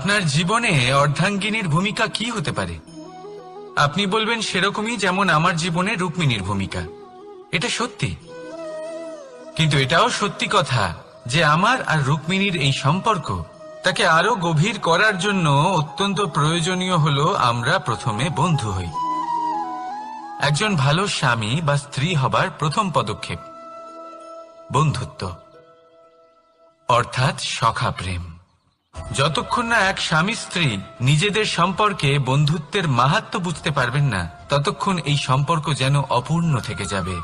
আপনার জীবনে অর্ধাঙ্গিনীর ভূমিকা কি হতে পারে? আপনি বলবেন সেরকমই যেমন আমার জীবনে রুক্মিণীর ভূমিকা। এটা সত্যি। কিন্তু এটাও সত্যি কথা যে আমার আর রুক্মিণীর এই সম্পর্ক তাকে আরও গভীর করার জন্য অত্যন্ত প্রয়োজনীয় হলো আমরা প্রথমে বন্ধু হই। একজন ভালো স্বামী বা স্ত্রী হবার প্রথম পদক্ষেপ। বন্ধুত্ব। অর্থাৎ সখা প্রেম। যতক্ষণ না এক স্বামী স্ত্রী নিজেদের সম্পর্কে বন্ধুত্বের মাহাত্ম বুঝতে পারবেন না, ততক্ষণ এই সম্পর্ক যেন অপূর্ণ থেকে যাবে।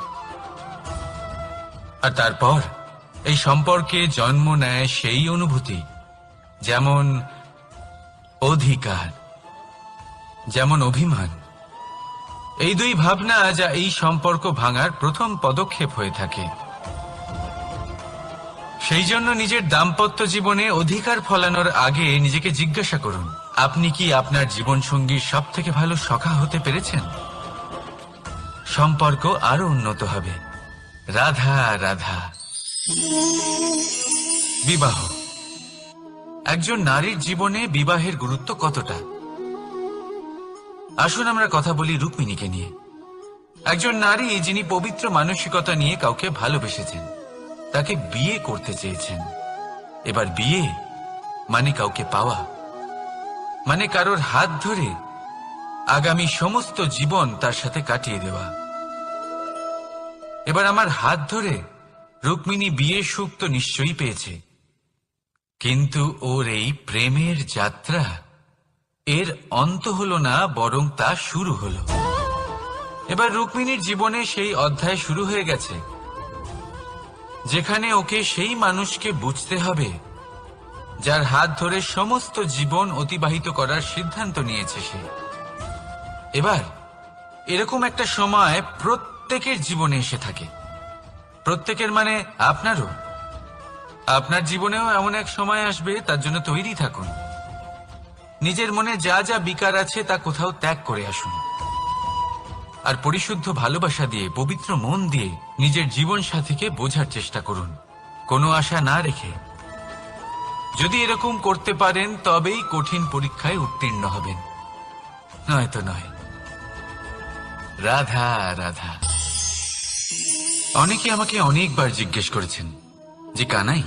আর তারপর, এই সম্পর্কে জন্ম নেয় সেই অনুভূতি, যেমন অধিকার, যেমন অভিমান। এই দুই ভাবনা যা এই সম্পর্ক ভাঙার প্রথম পদক্ষেপ হয়ে থাকে। সেই জন্য নিজের দাম্পত্য জীবনে অধিকার ফলানোর আগে নিজেকে জিজ্ঞাসা করুন, আপনি কি আপনার জীবন সঙ্গীর সব থেকে ভালো সখা হতে পেরেছেন? সম্পর্ক আরও উন্নত হবে। রাধা রাধা। বিবাহ। একজন নারীর জীবনে বিবাহের গুরুত্ব কতটা? আসুন আমরা কথা বলি রুক্মিণীকে নিয়ে। একজন নারী যিনি পবিত্র মানসিকতা নিয়ে কাউকে ভালোবেসেছেন তাকে বিয়ে করতে চেয়েছেন। এবার বিয়ে মানে কাউকে পাওয়া। মানে কারোর হাত ধরে আগামী সমস্ত জীবন তার সাথে কাটিয়ে দেওয়া। এবার আমার হাত ধরে রুক্মিণী বিয়ে সুখ তো নিশ্চয়ই পেয়েছে। কিন্তু ওর এই প্রেমের যাত্রা এর অন্ত হলো না, বরং তা শুরু হলো। এবার রুক্মিণীর জীবনে সেই অধ্যায় শুরু হয়ে গেছে। যেখানে ওকে সেই মানুষকে বুঝতে হবে, যার হাত ধরে সমস্ত জীবন অতিবাহিত করার সিদ্ধান্ত নিয়েছে সে। এবার, এরকম একটা সময় প্রত্যেকের জীবনে এসে থাকে। প্রত্যেকের মানে আপনারও। আপনার জীবনেও এমন এক সময় আসবে, তার জন্য তৈরি থাকুন। নিজের মনে যা যা বিকার আছে তা কোথাও ত্যাগ করে আসুন। আর পরিশুদ্ধ ভালোবাসা দিয়ে, পবিত্র মন দিয়ে নিজের জীবন সাথীকে বোঝার চেষ্টা করুন। কোনো আশা না রেখে। যদি এরকম করতে পারেন, তবেই কঠিন পরীক্ষায় উত্তীর্ণ হবেন। নয়তো নয়। রাধা রাধা। অনেকে আমাকে অনেকবার জিজ্ঞেস করেছেন, যে কানাই,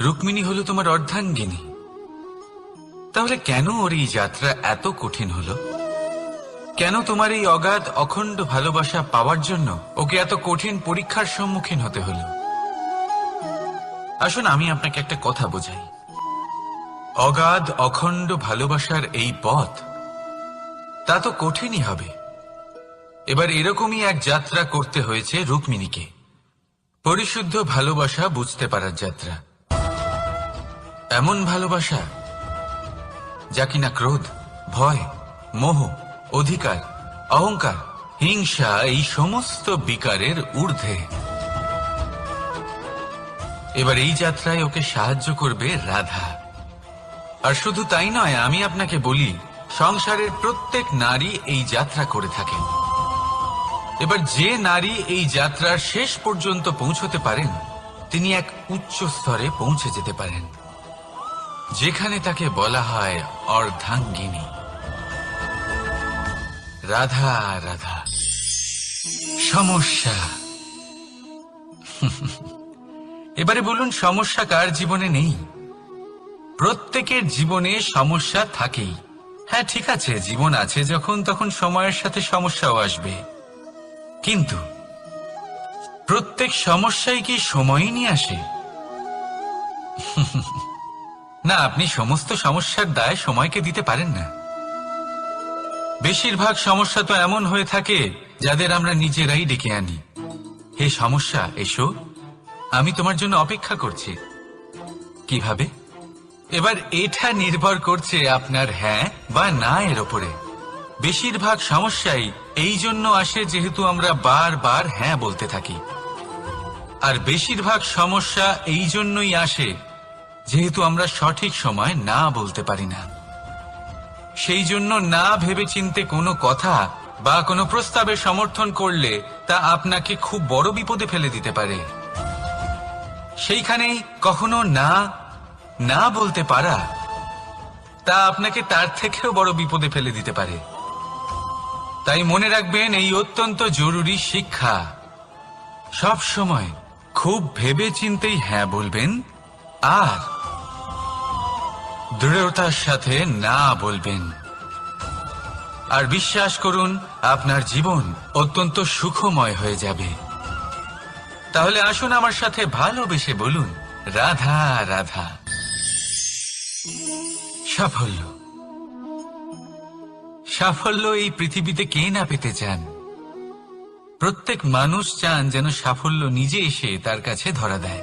রুক্মিণী হলো তোমার অর্ধাঙ্গিনী। তাহলে কেন ওর এই যাত্রা এত কঠিন হলো? কেন তোমার এই অগাধ, অখণ্ড ভালোবাসা পাওয়ার জন্য ওকে এত কঠিন পরীক্ষার সম্মুখীন হতে হলো? আসুন, আমি আপনাকে একটা কথা বোঝাই। অগাধ, অখণ্ড ভালোবাসার এই পথ, তা তো কঠিনই হবে। এবার এরকমই এক যাত্রা করতে হয়েছে রুক্মিণীকে। পরিশুদ্ধ ভালোবাসা বুঝতে পারার যাত্রা। এমন ভালোবাসা যা কিনা ক্রোধ, ভয়, মোহ অধিকার, অহংকার, হিংসা, এই সমস্ত বিকারের ঊর্ধ্বে। এবার এই যাত্রায় ওকে সাহায্য করবে রাধা। আর শুধু তাই নয়, আমি আপনাকে বলি, সংসারের প্রত্যেক নারী এই যাত্রা করে থাকেন এবার যে নারী এই যাত্রার শেষ পর্যন্ত পৌঁছতে পারেন, তিনি এক উচ্চ স্তরে পৌঁছে যেতে পারেন, যেখানে তাকে বলা হয় অর্ধাঙ্গিনী। রাধা রাধা। সমস্যা। এবারে বলুন, সমস্যা কার জীবনে নেই? প্রত্যেকের জীবনে সমস্যা থাকেই। হ্যাঁ ঠিক আছে, জীবন আছে যখন, তখন সময়ের সাথে সমস্যাও আসবে। কিন্তু প্রত্যেক সমস্যাই কি সময়ই নিয়ে আসে? না, আপনি সমস্ত সমস্যার দায় সময়কে দিতে পারেন না। বেশিরভাগ সমস্যা তো এমন হয়ে থাকে যাদের আমরা নিজেরাই ডেকে আনি। হে সমস্যা, এসো। আমি তোমার জন্য অপেক্ষা করছি। কীভাবে? এবার এটা নির্ভর করছে আপনার হ্যাঁ বা না এর ওপরে। বেশিরভাগ সমস্যাই এই জন্য আসে যেহেতু আমরা বারবার হ্যাঁ বলতে থাকি। আর বেশিরভাগ সমস্যা এই জন্যই আসে যেহেতু আমরা সঠিক সময় না বলতে পারি না। সেই জন্য না ভেবে চিনতে কোনো কথা বা কোনো প্রস্তাবে সমর্থন করলে তা আপনাকে খুব বড় বিপদে ফেলে দিতে পারে। সেইখানেই কখনো না না বলতে পারা তা আপনাকে তার থেকেও বড় বিপদে ফেলে দিতে পারে। তাই মনে রাখবেন, এই অত্যন্ত জরুরি শিক্ষা। সব সময় খুব ভেবে চিন্তেই হ্যাঁ বলবেন, আর দৃঢ়তার সাথে না বলবেন। আর বিশ্বাস করুন, আপনার জীবন অত্যন্ত সুখময় হয়ে যাবে। তাহলে আসুন আমার সাথে ভালোবেসে বলুন, রাধা রাধা। সাফল্য। সাফল্য এই পৃথিবীতে কে না পেতে চান? প্রত্যেক মানুষ চান যেন সাফল্য নিজে এসে তার কাছে ধরা দেয়।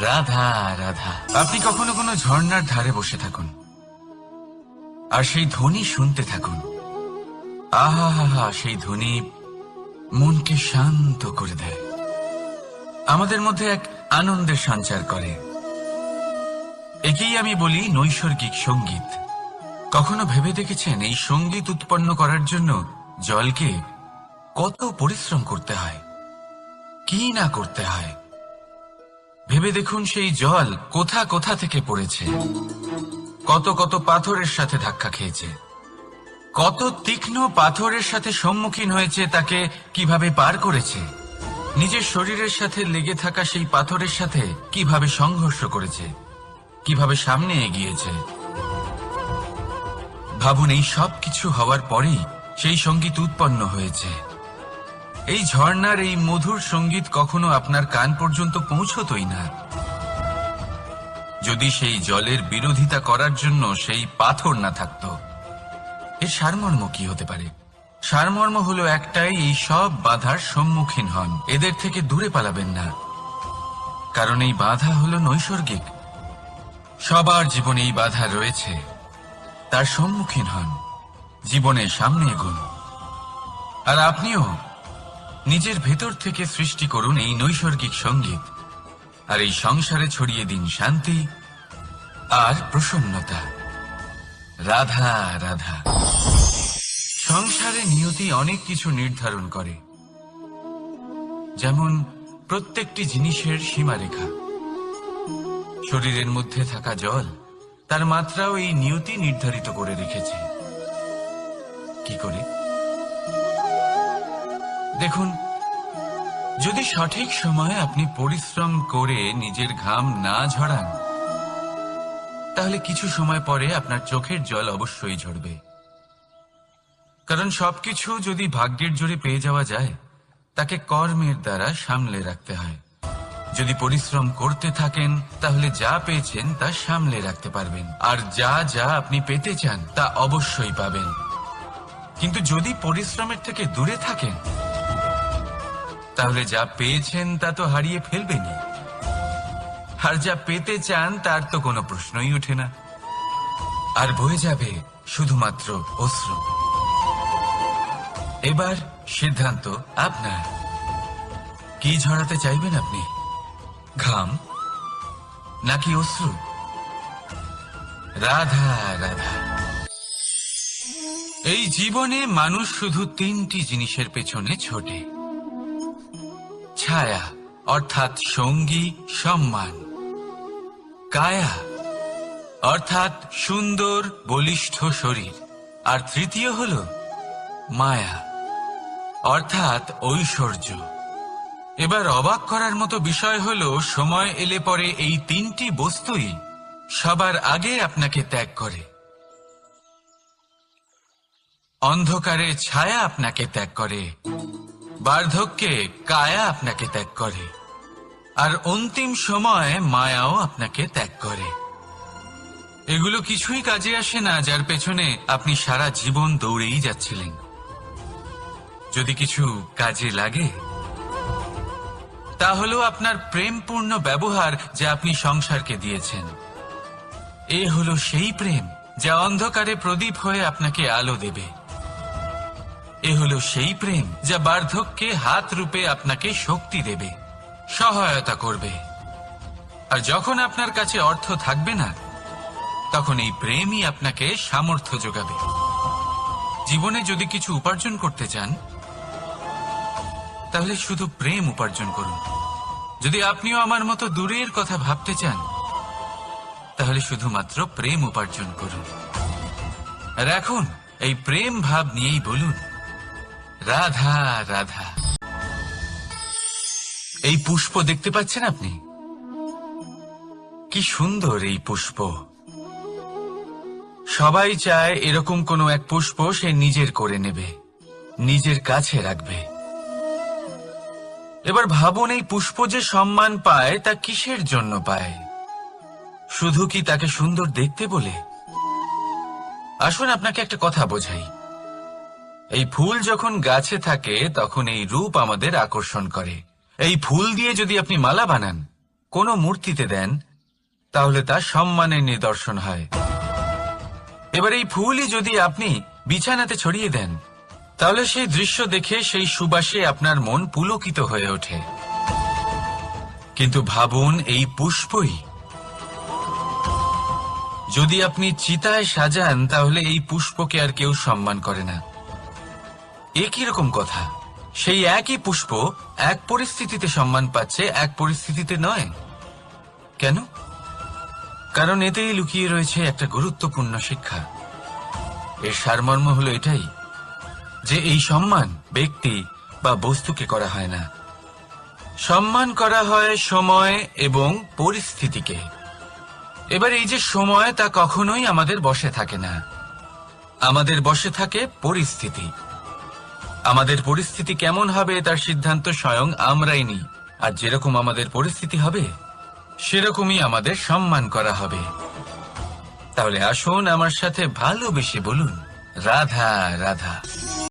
রাধা রাধা। আপনি কখনো কোনো ঝর্ণার ধারে বসে থাকুন। আর সেই ধ্বনি শুনতে থাকুন। আহা হা সেই ধ্বনি মনকে শান্ত করে দেয়। আমাদের মধ্যে এক আনন্দের সঞ্চার করে। একেই আমি বলি নৈসর্গিক সংগীত। কখনো ভেবে দেখেছেন এই সংগীত উৎপন্ন করার জন্য জলকে কত পরিশ্রম করতে হয়? কি না করতে হয়? ভেবে দেখুন সেই জল কোথা কোথা থেকে পড়েছে। কত কত পাথরের সাথে ধাক্কা খেয়েছে। কত তীক্ষ্ণ পাথরের সাথে সম্মুখীন হয়েছে তাকে কীভাবে পার করেছে। নিজের শরীরের সাথে লেগে থাকা সেই পাথরের সাথে কীভাবে সংঘর্ষ করেছে। কীভাবে সামনে এগিয়েছে। ভাবুন, এই সব কিছু হওয়ার পরেই সেই সংগীত উৎপন্ন হয়েছে। এই ঝর্ণার এই মধুর সংগীত কখনো আপনার কান পর্যন্ত পৌঁছতই না। যদি সেই জলের বিরোধিতা করার জন্য সেই পাথর না থাকত, এর সারমর্ম কি হতে পারে? সারমর্ম হলো একটাই, এই সব বাধার সম্মুখীন হন। এদের থেকে দূরে পালাবেন না। কারণ এই বাধা হলো নৈসর্গিক। সবার জীবনে এই বাধা রয়েছে। তার সম্মুখীন হন। জীবনে সামনে এগুন। আর আপনিও নিজের ভেতর থেকে সৃষ্টি করুন এই নৈসর্গিক সংগীত, আর এই সংসারে ছড়িয়ে দিন শান্তি আর প্রসন্নতা। রাধা রাধা। সংসারে নিয়তি অনেক কিছু নির্ধারণ করে। যেমন প্রত্যেকটি জিনিসের সীমারেখা। শরীরের মধ্যে থাকা জল তার মাত্রাও এই নিয়তি নির্ধারিত করে রেখেছে। কি করে? দেখুন, যদি সঠিক সময়ে আপনি পরিশ্রম করে নিজের ঘাম না ঝরান, তাহলে কিছু সময় পরে আপনার চোখের জল অবশ্যই ঝরবে। কারণ সবকিছু যদি ভাগ্যের জোরে পেয়ে যাওয়া যায়, তাকে কর্মের দ্বারা সামলে রাখতে হয়। যদি পরিশ্রম করতে থাকেন, তাহলে যা পেয়েছেন তা সামলে রাখতে পারবেন। আর যা যা আপনি পেতে চান, তা অবশ্যই পাবেন। কিন্তু যদি পরিশ্রমের থেকে দূরে থাকেন তাহলে যা পেয়েছেন তা তো হারিয়ে ফেলবেনি আর যা পেতে চান, তার তো কোনো প্রশ্নই ওঠে না। আর বয়ে যাবে শুধুমাত্র অশ্রু। এবার সিদ্ধান্ত আপনার। কি ঝরাতে চাইবেন আপনি? ঘাম নাকি অশ্রু? রাধা রাধা। এই জীবনে মানুষ শুধু তিনটি জিনিসের পেছনে ছোটে। ছায়া, অর্থাৎ সঙ্গী, সম্মান। কায়া, অর্থাৎ সুন্দর, বলিষ্ঠ শরীর। আর তৃতীয় হল মায়া, অর্থাৎ ঐশ্বর্য। এবার অবাক করার মতো বিষয় হল, সময় এলে পরে এই তিনটি বস্তুই সবার আগে আপনাকে ত্যাগ করে। অন্ধকারে ছায়া আপনাকে ত্যাগ করে। বার্ধক্যে কায়া আপনাকে ত্যাগ করে। আর অন্তিম সময়ে মায়াও আপনাকে ত্যাগ করে। এগুলো কিছুই কাজে আসে না, যার পেছনে আপনি সারা জীবন দৌড়েই যাচ্ছিলেন। যদি কিছু কাজে লাগে, তা হলো আপনার প্রেমপূর্ণ ব্যবহার যা আপনি সংসারকে দিয়েছেন। এ হলো সেই প্রেম যা অন্ধকারে প্রদীপ হয়ে আপনাকে আলো দেবে। এ হলো সেই প্রেম যা বার্ধক্যে হাত রূপে আপনাকে শক্তি দেবে, সহায়তা করবে। আর যখন আপনার কাছে অর্থ থাকবে না, তখন এই প্রেমই আপনাকে সামর্থ্য যোগাবে। জীবনে যদি কিছু উপার্জন করতে চান, তাহলে শুধু প্রেম উপার্জন করুন। যদি আপনিও আমার মতো দূরের কথা ভাবতে চান, তাহলে শুধুমাত্র প্রেম উপার্জন করুন। আর এখন এই প্রেম ভাব নিয়েই বলুন। রাধা রাধা। এই পুষ্প দেখতে পাচ্ছেন আপনি? কি সুন্দর এই পুষ্প। সবাই চায় এরকম কোনো এক পুষ্প সে নিজের করে নেবে, নিজের কাছে রাখবে। এবার ভাবুন এই পুষ্প যে সম্মান পায়, তা কিসের জন্য পায়? শুধু কি তাকে সুন্দর দেখতে বলে? আসুন আপনাকে একটা কথা বোঝাই। এই ফুল যখন গাছে থাকে, তখন এই রূপ আমাদের আকর্ষণ করে। এই ফুল দিয়ে যদি আপনি মালা বানান, কোনো মূর্তিতে দেন, তাহলে তা সম্মানের নিদর্শন হয়। এবার এই ফুলই যদি আপনি বিছানাতে ছড়িয়ে দেন, তাহলে সেই দৃশ্য দেখে সেই সুবাসে আপনার মন পুলকিত হয়ে ওঠে। কিন্তু ভাবুন, এই পুষ্পই যদি আপনি চিতায় সাজান, তাহলে এই পুষ্পকে আর কেউ সম্মান করে না। একই রকম কথা? সেই একই পুষ্প এক পরিস্থিতিতে সম্মান পাচ্ছে, এক পরিস্থিতিতে নয়। কেন? কারণ এতেই লুকিয়ে রয়েছে একটা গুরুত্বপূর্ণ শিক্ষা। এর সারমর্ম হলো এটাই, যে এই সম্মান ব্যক্তি বা বস্তুকে করা হয় না। সম্মান করা হয় সময় এবং পরিস্থিতিকে। এবার এই যে সময় তা কখনোই আমাদের বসে থাকে না। আমাদের বসে থাকে পরিস্থিতি। আমাদের পরিস্থিতি কেমন হবে তার সিদ্ধান্ত স্বয়ং আমরাই নিই। আর যেরকম আমাদের পরিস্থিতি হবে, সেরকমই আমাদের সম্মান করা হবে। তাহলে আসুন আমার সাথে ভালোবেসে বলুন, রাধা রাধা।